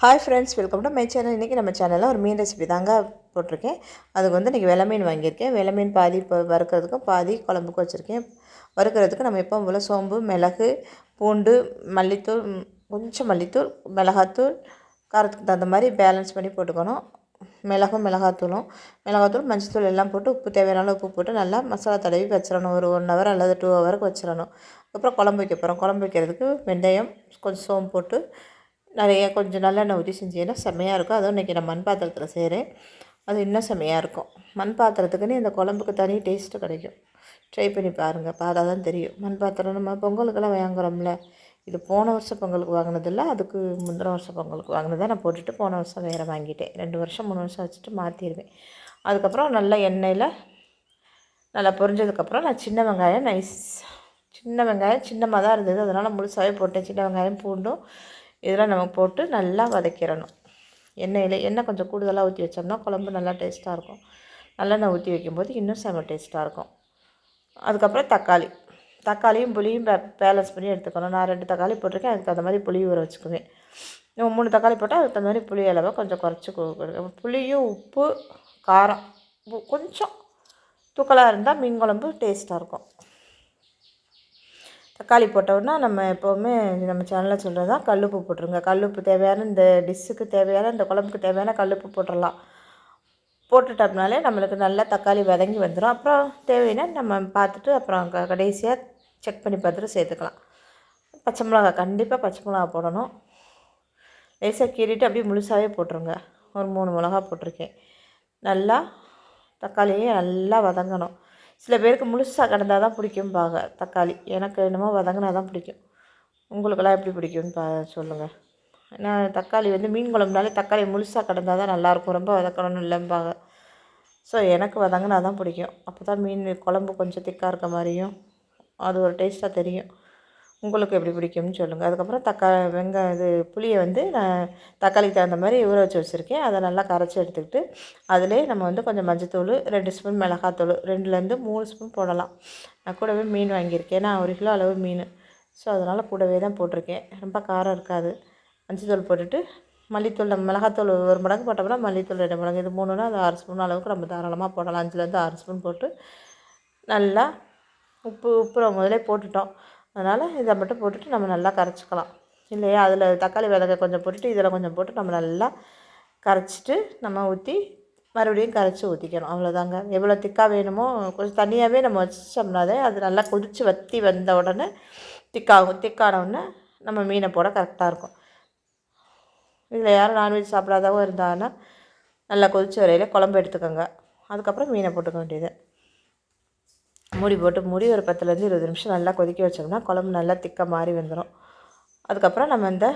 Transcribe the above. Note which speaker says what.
Speaker 1: Hi friends welcome to my channel இன்றைக்கி நம்ம சேனலில் ஒரு மீன் ரெசிபி தாங்க போட்டிருக்கேன். அதுக்கு வந்து இன்றைக்கி வெலை மீன் வாங்கியிருக்கேன். வெலை மீன் பாதி இப்போ வறுக்கிறதுக்கும் பாதி குழம்புக்கு வச்சுருக்கேன். வறுக்கிறதுக்கு நம்ம எப்போ போல் சோம்பு மிளகு பூண்டு மல்லித்தூள் கொஞ்சம் மல்லித்தூள் மிளகாத்தூள் காரத்துக்கு தகுந்த மாதிரி பேலன்ஸ் பண்ணி போட்டுக்கணும். மிளகும் மிளகாத்தூளும் மிளகாத்தூள் மஞ்சத்தூள் எல்லாம் போட்டு உப்பு தேவையான உப்பு போட்டு நல்லா மசாலா தடவி வச்சிடணும். ஒரு ஒன் ஹவர் அல்லது டூ ஹவருக்கு வச்சிடணும். அப்புறம் குழம்பு வைக்க போகிறோம் குழம்பு வைக்கிறதுக்கு வெந்தயம் கொஞ்சம் சோம்பு போட்டு நிறைய கொஞ்சம் நல்லெண்ணெய் ஊற்றி செஞ்சீங்கன்னா செம்மையாக இருக்கும். அதுவும் இன்றைக்கி நான் மண் பாத்திரத்தில் செய்கிறேன் அது இன்னும் செம்மையாக இருக்கும். மண் பாத்திரத்துக்குன்னு இந்த குழம்புக்கு தனி டேஸ்ட்டு கிடைக்கும். ட்ரை பண்ணி பாருங்கள் பார்த்தா தான் தெரியும். மண் பாத்திரம் நம்ம பொங்கலுக்கெல்லாம் வாங்குறோம்ல. இது போன வருஷம் பொங்கலுக்கு வாங்கினதில்ல. அதுக்கு முந்தின வருஷம் பொங்கலுக்கு வாங்கினதை நான் போட்டுட்டு போன வருஷம் வேறு வாங்கிட்டேன். ரெண்டு வருஷம் மூணு வருஷம் வச்சுட்டு மாற்றிடுவேன் அதுக்கப்புறம் நல்லா எண்ணெயில் நல்லா பொரிஞ்சதுக்கப்புறம் நான் சின்ன வெங்காயம் நைஸ் சின்ன வெங்காயம் சின்னமாக தான் இருந்தது. அதனால் முழுசாகவே போட்டேன். சின்ன வெங்காயம் பூண்டும் இதெல்லாம் நம்ம போட்டு நல்லா வதக்கிடணும். எண்ணெயில் எண்ணெய் கொஞ்சம் கூடுதலாக ஊற்றி வச்சோம்னா குழம்பு நல்லா டேஸ்ட்டாக இருக்கும். நல்லெண்ணெய் ஊற்றி வைக்கும்போது இன்னும் செம்ம டேஸ்ட்டாக இருக்கும். அதுக்கப்புறம் தக்காளி. தக்காளியும் புளியும் பே பேலன்ஸ் பண்ணி எடுத்துக்கணும். நான் ரெண்டு தக்காளி போட்டிருக்கேன். அதுக்கு தகுந்த மாதிரி புளி ஊற வச்சுக்குவேன். நம்ம மூணு தக்காளி போட்டால் அதுக்கு தகுந்த மாதிரி புளி அளவை கொஞ்சம் குறைச்சி கு- புளியும் உப்பு காரம் கொஞ்சம் தூக்கலாக இருந்தால் மீன் குழம்பு டேஸ்ட்டாக இருக்கும். தக்காளி போட்டோன்னா நம்ம எப்போவுமே நம்ம சேனலில் சொல்கிறது தான் கல்லுப்பு போட்டுருங்க. கல்லுப்பு தேவையான இந்த டிஷ்ஷுக்கு தேவையான இந்த குழம்புக்கு தேவையான கல்லுப்பு போட்டுடலாம். போட்டுட்டோம்னாலே நம்மளுக்கு நல்லா தக்காளி வதங்கி வந்துடும் அப்புறம் தேவைன்னா நம்ம பார்த்துட்டு அப்புறம் க கடைசியாக செக் பண்ணி பார்த்துட்டு சேர்த்துக்கலாம். பச்சை மிளகா கண்டிப்பாக பச்சை மிளகா போடணும். லேசாக கீறிட்டு அப்படியே முழுசாகவே போட்டுருங்க. ஒரு மூணு மிளகா போட்டிருக்கேன். நல்லா தக்காளியை நல்லா வதங்கணும். சில பேருக்கு முழுசாக கிடந்தா தான் பிடிக்கும்பாங்க. தக்காளி. எனக்கு என்னமோ வதங்கினா தான் பிடிக்கும். உங்களுக்கெல்லாம் எப்படி பிடிக்கும்னு பா சொல்லுங்கள் ஏன்னா தக்காளி வந்து மீன் குழம்புனாலே தக்காளி முழுசாக கிடந்தா தான் நல்லாயிருக்கும். ரொம்ப வதக்கணும்னு இல்லைம்பாங்க. ஸோ எனக்கு வதங்கினா தான் பிடிக்கும். அப்போ தான் மீன் குழம்பு கொஞ்சம் திக்காக இருக்க மாதிரியும் அது ஒரு டேஸ்ட்டாக தெரியும். உங்களுக்கு எப்படி பிடிக்கும்னு சொல்லுங்கள் அதுக்கப்புறம் தக்காளி வெங்காயம் இது புளியை வந்து நான் தக்காளிக்கு தகுந்த மாதிரி ஊற வச்சு வச்சுருக்கேன். அதை நல்லா கரைச்சி எடுத்துக்கிட்டு அதிலே நம்ம வந்து கொஞ்சம் மஞ்சத்தூள் ரெண்டு ஸ்பூன் மிளகாத்தூள் ரெண்டுலேருந்து மூணு ஸ்பூன் போடலாம். நான் கூடவே மீன் வாங்கியிருக்கேன். நான் ஒரு கிலோ அளவு மீன். ஸோ அதனால் கூடவே தான் போட்டிருக்கேன். ரொம்ப காரம் இருக்காது. மஞ்சத்தூள் போட்டுட்டு மல்லித்தூள் நம்ம மிளகாத்தூள் ஒரு மடங்கு போட்டோம்னா மல்லித்தூள் ரெண்டு மடங்கு. இது மூணுனா அது ஆறு ஸ்பூன் அளவுக்கு நம்ம தாராளமாக போடலாம். அஞ்சுலேருந்து ஆறு ஸ்பூன் போட்டு நல்லா உப்பு உப்பு முதலே போட்டுட்டோம். அதனால் இதை மட்டும் போட்டுட்டு நம்ம நல்லா கரைச்சிக்கலாம். இல்லையா? அதில் தக்காளி விளக்க கொஞ்சம் போட்டுட்டு இதில் கொஞ்சம் போட்டு நம்ம நல்லா கரைச்சிட்டு நம்ம ஊற்றி மறுபடியும் கரைச்சி ஊற்றிக்கணும் அவ்வளோதாங்க எவ்வளோ திக்காக வேணுமோ கொஞ்சம் தனியாகவே நம்ம வச்சோம்னாதே அது நல்லா கொதித்து வற்றி வந்த உடனே திக்காகும். திக்கான உடனே நம்ம மீனை போட கரெக்டாக இருக்கும். இதில் யாரும் நான்வெஜ் சாப்பிடாதவங்க இருந்தாங்கன்னா நல்லா கொதிச்ச வரையில் குழம்பு எடுத்துக்கோங்க. அதுக்கப்புறம் மீனை போட்டுக்க வேண்டியது. மூடி போட்டு மூடி ஒரு பத்துலேருந்து இருபது நிமிஷம் நல்லா கொதிக்க வச்சோம்னா குழம்பு நல்லா திக்காக மாறி வந்துடும் அதுக்கப்புறம் நம்ம இந்த